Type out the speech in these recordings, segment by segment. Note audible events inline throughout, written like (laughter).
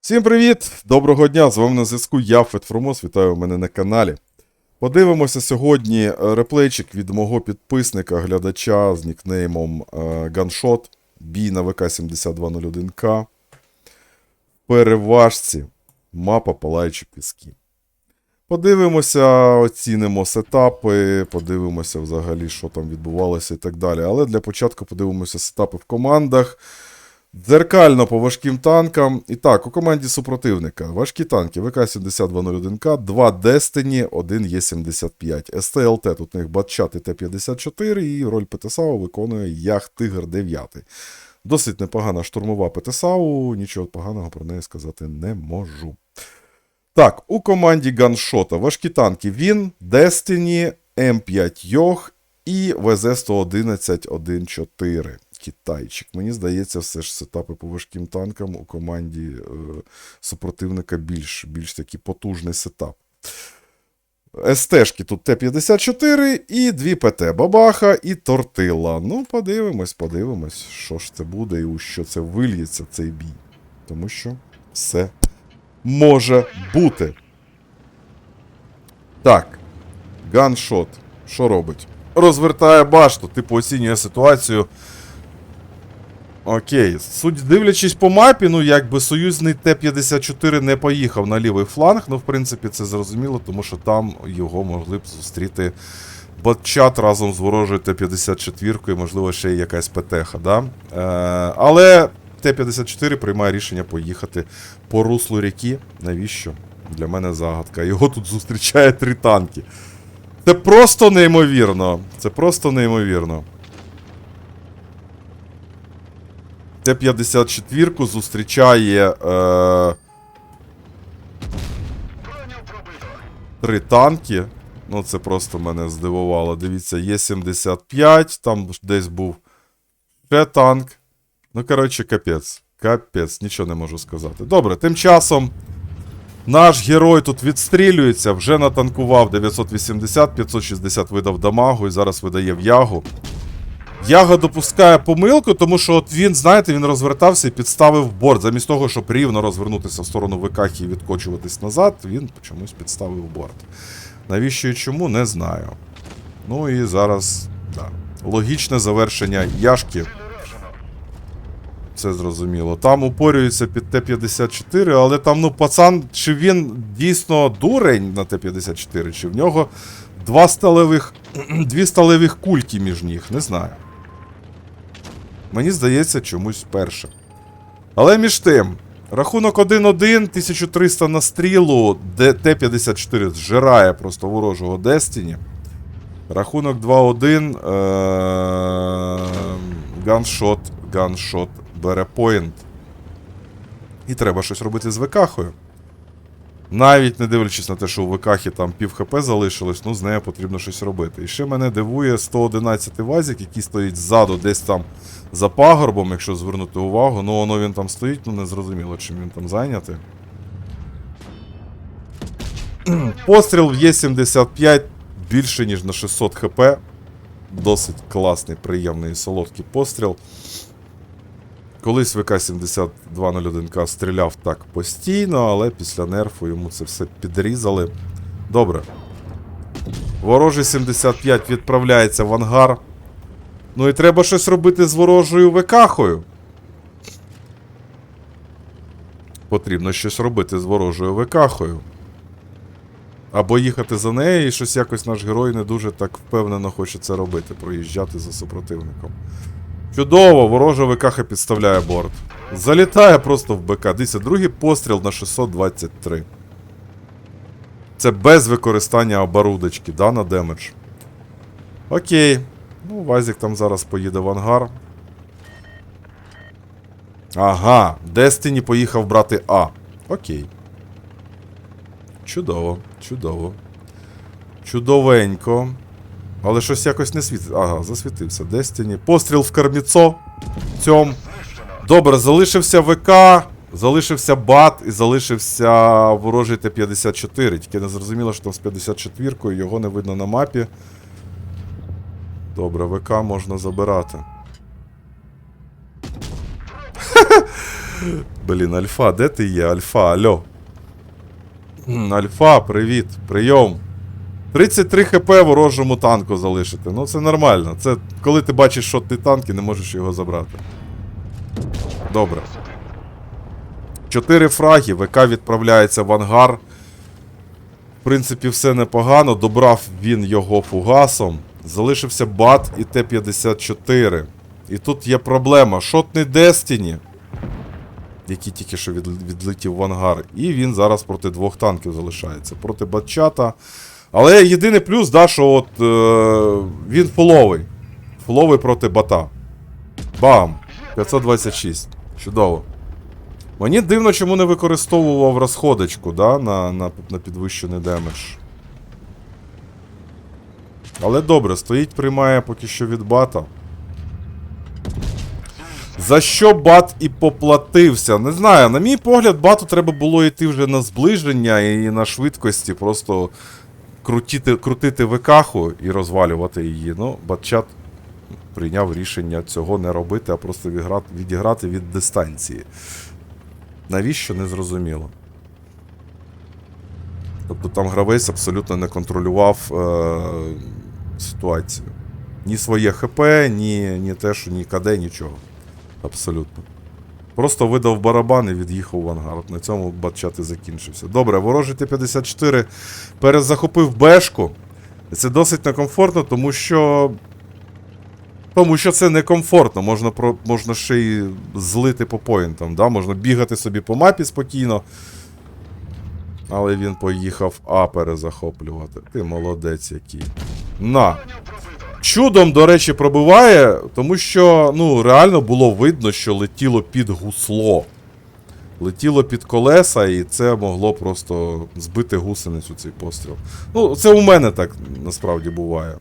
Всім привіт! Доброго дня! З вами на зв'язку я, Фетфромос, вітаю мене на каналі. Подивимося сьогодні е, реплейчик від мого підписника, глядача з нікнеймом е, Gunshot, бій на ВК-7201К. В переважці мапа Палаючі піски. Подивимося, оцінимо сетапи, подивимося взагалі, що там відбувалося і так далі. Але для початку подивимося сетапи в командах. Дзеркально по важким танкам. І так, у команді супротивника важкі танки ВК-7201К, 2 Destiny, 1 Є75. СТЛТ, тут у них Батчат і Т-54, і роль ПТСАУ виконує Ях Тигр 9. Досить непогана штурмова ПТСАУ, нічого поганого про неї сказати не можу. Так, у команді ганшота важкі танки Він, Destiny, М5 Йох і ВЗ-111-1.4. Китайчик. Мені здається, все ж сетапи по важким танкам у команді е, супротивника більш, більш такий потужний сетап. СТшки тут Т-54 і дві ПТ Бабаха і Тортила. Ну, подивимось, подивимось, що ж це буде і у що це вильється цей бій. Тому що все може бути. Так. Ганшот. Що робить? Розвертає башту, типу оцінює ситуацію. Окей, суть дивлячись по мапі, ну якби союзний Т-54 не поїхав на лівий фланг, ну в принципі це зрозуміло, тому що там його могли б зустріти батчат разом з ворожою Т-54, і, можливо, ще й якась ПТХ, да? Е, але Т-54 приймає рішення поїхати по руслу ріки. Навіщо? Для мене загадка. Його тут зустрічає три танки. Це просто неймовірно. Це просто неймовірно. Т-54 зустрічає е, три танки. Ну, це просто мене здивувало. Дивіться, є 75, там десь був ще танк. Ну, коротше, капець. Капець, нічого не можу сказати. Добре, тим часом наш герой тут відстрілюється, вже натанкував 980, 560 видав дамагу і зараз видає в ягу. Яга допускає помилку, тому що от він, знаєте, він розвертався і підставив борт. Замість того, щоб рівно розвернутися в сторону ВК і відкочуватись назад, він чомусь підставив борт. Навіщо і чому, не знаю. Ну і зараз, да. Логічне завершення яшки. Це зрозуміло. Там упорюється під Т-54, але там, ну, пацан, чи він дійсно дурень на Т-54, чи в нього два сталевих, (clears throat) дві сталевих кульки між ніг, не знаю. Мені здається, чомусь перше. Але між тим, рахунок 1-1, 1300 на стрілу, Т-54 зжирає просто ворожого Destiny. Рахунок 2-1. е, Ганшот, ганшот бере поінт. І треба щось робити з ВКхою. Навіть не дивлячись на те, що у ВКхі там пів ХП залишилось, ну з нею потрібно щось робити. І ще мене дивує 111 вазик, який стоїть ззаду, десь там за пагорбом, якщо звернути увагу. Ну воно він там стоїть, ну не зрозуміло, чим він там зайнятий. (clears throat) Постріл в Є75 більше, ніж на 600 хп. Досить класний, приємний і солодкий постріл. Колись ВК-7201К стріляв так постійно, але після нерфу йому це все підрізали. Добре. Ворожий 75 відправляється в ангар. Ну і треба щось робити з ворожою ВКхою. Потрібно щось робити з ворожою ВКхою. Або їхати за нею, і щось якось наш герой не дуже так впевнено хоче це робити, проїжджати за супротивником. Чудово, ворожа ВКХ підставляє борт. Залітає просто в БК. Дивіться, другий постріл на 623. Це без використання оборудочки, да, на демедж. Окей. Ну, Вазік там зараз поїде в ангар. Ага, Destiny поїхав брати А. Окей. Чудово, чудово. Чудовенько. Але щось якось не світить. Ага, засвітився. Destiny. Постріл в карміцо. Цьом. Добре, залишився ВК, залишився бат і залишився ворожий Т-54. Тільки не зрозуміло, що там з 54-кою, його не видно на мапі. Добре, ВК можна забирати. (laughs) Блін, Альфа, де ти є? Альфа, алло. Альфа, привіт, прийом. 33 хп ворожому танку залишити. Ну це нормально. Це коли ти бачиш, що ти танк і не можеш його забрати. Добре. Чотири фраги, ВК відправляється в ангар. В принципі, все непогано. Добрав він його фугасом. Залишився бат і Т-54. І тут є проблема. Шотний Destiny, який тільки що від, відлетів в ангар. І він зараз проти двох танків залишається. Проти батчата. Але єдиний плюс, да, що от е, він фуловий. Фуловий проти бата. Бам! 526. Чудово. Мені дивно, чому не використовував розходочку, да, на, на, на підвищений демедж. Але добре, стоїть, приймає поки що від бата. За що бат і поплатився? Не знаю, на мій погляд, бату треба було йти вже на зближення і на швидкості, просто крутити, крутити ВКху і розвалювати її. Ну, батчат прийняв рішення цього не робити, а просто відіграти, відіграти від дистанції. Навіщо не зрозуміло. Тобто там гравець абсолютно не контролював е- ситуацію. Ні своє ХП, ні, ні те, що ні КД, нічого. Абсолютно. Просто видав барабан і від'їхав в ангар. На цьому батчат і закінчився. Добре, ворожий Т-54 перезахопив бешку. Це досить некомфортно, тому що. Тому що це некомфортно. Можна, про... Можна ще й злити по поінтам. Да? Можна бігати собі по мапі спокійно. Але він поїхав А перезахоплювати. Ти молодець який. На. Чудом, до речі, пробиває, тому що ну, реально було видно, що летіло під гусло. Летіло під колеса, і це могло просто збити гусеницю цей постріл. Ну, це у мене так насправді буває.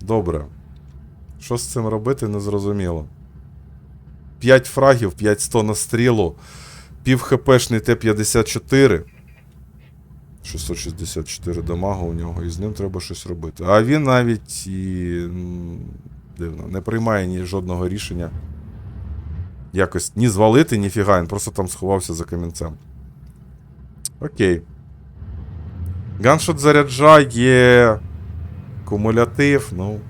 Добре. Що з цим робити, не зрозуміло. 5 фрагів, 5 100 на стрілу, пів хпшний Т-54. 664 дамагу у нього, і з ним треба щось робити. А він навіть і. Дивно, не приймає ні жодного рішення. Якось ні звалити, ні фіга, він просто там сховався за камінцем. Окей. Ганшот заряджає. Кумулятив, ну.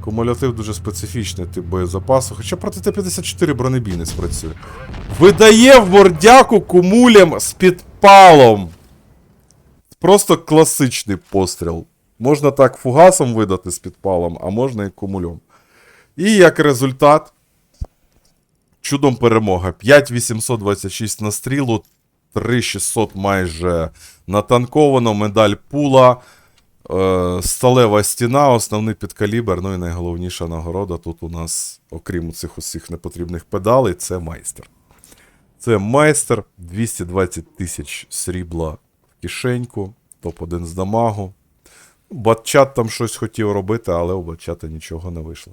Кумулятив дуже специфічний тип боєзапасу. Хоча проти Т-54 бронебій не спрацює. Видає в мордяку кумулем з підпалом. Просто класичний постріл. Можна так фугасом видати з підпалом, а можна і кумулем. І як результат. Чудом перемога. 5826 на стрілу, 3600 майже натанковано, медаль пула, е, сталева стіна, основний підкалібр. Ну і найголовніша нагорода тут у нас, окрім цих усіх непотрібних педалей, це майстер. Це майстер 220 тисяч срібла в кишеньку, топ-1 з дамагу. Батчат там щось хотів робити, але у батчата нічого не вийшло.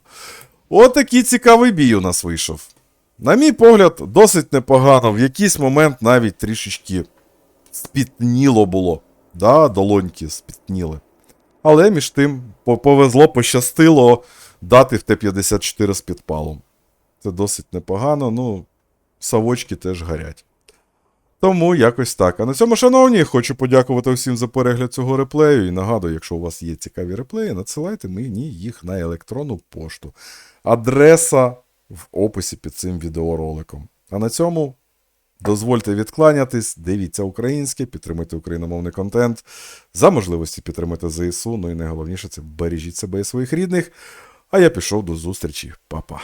Отакий цікавий бій у нас вийшов. На мій погляд, досить непогано. В якийсь момент навіть трішечки спітніло було. Да, долоньки спітніли. Але між тим повезло, пощастило дати в Т-54 з підпалом. Це досить непогано, ну, савочки теж горять. Тому якось так. А на цьому, шановні, хочу подякувати всім за перегляд цього реплею. І нагадую, якщо у вас є цікаві реплеї, надсилайте мені їх на електронну пошту. Адреса в описі під цим відеороликом. А на цьому дозвольте відкланятись, дивіться українське, підтримуйте україномовний контент. За можливості підтримати ЗСУ. Ну і найголовніше це бережіть себе і своїх рідних. А я пішов до зустрічі, Па-па.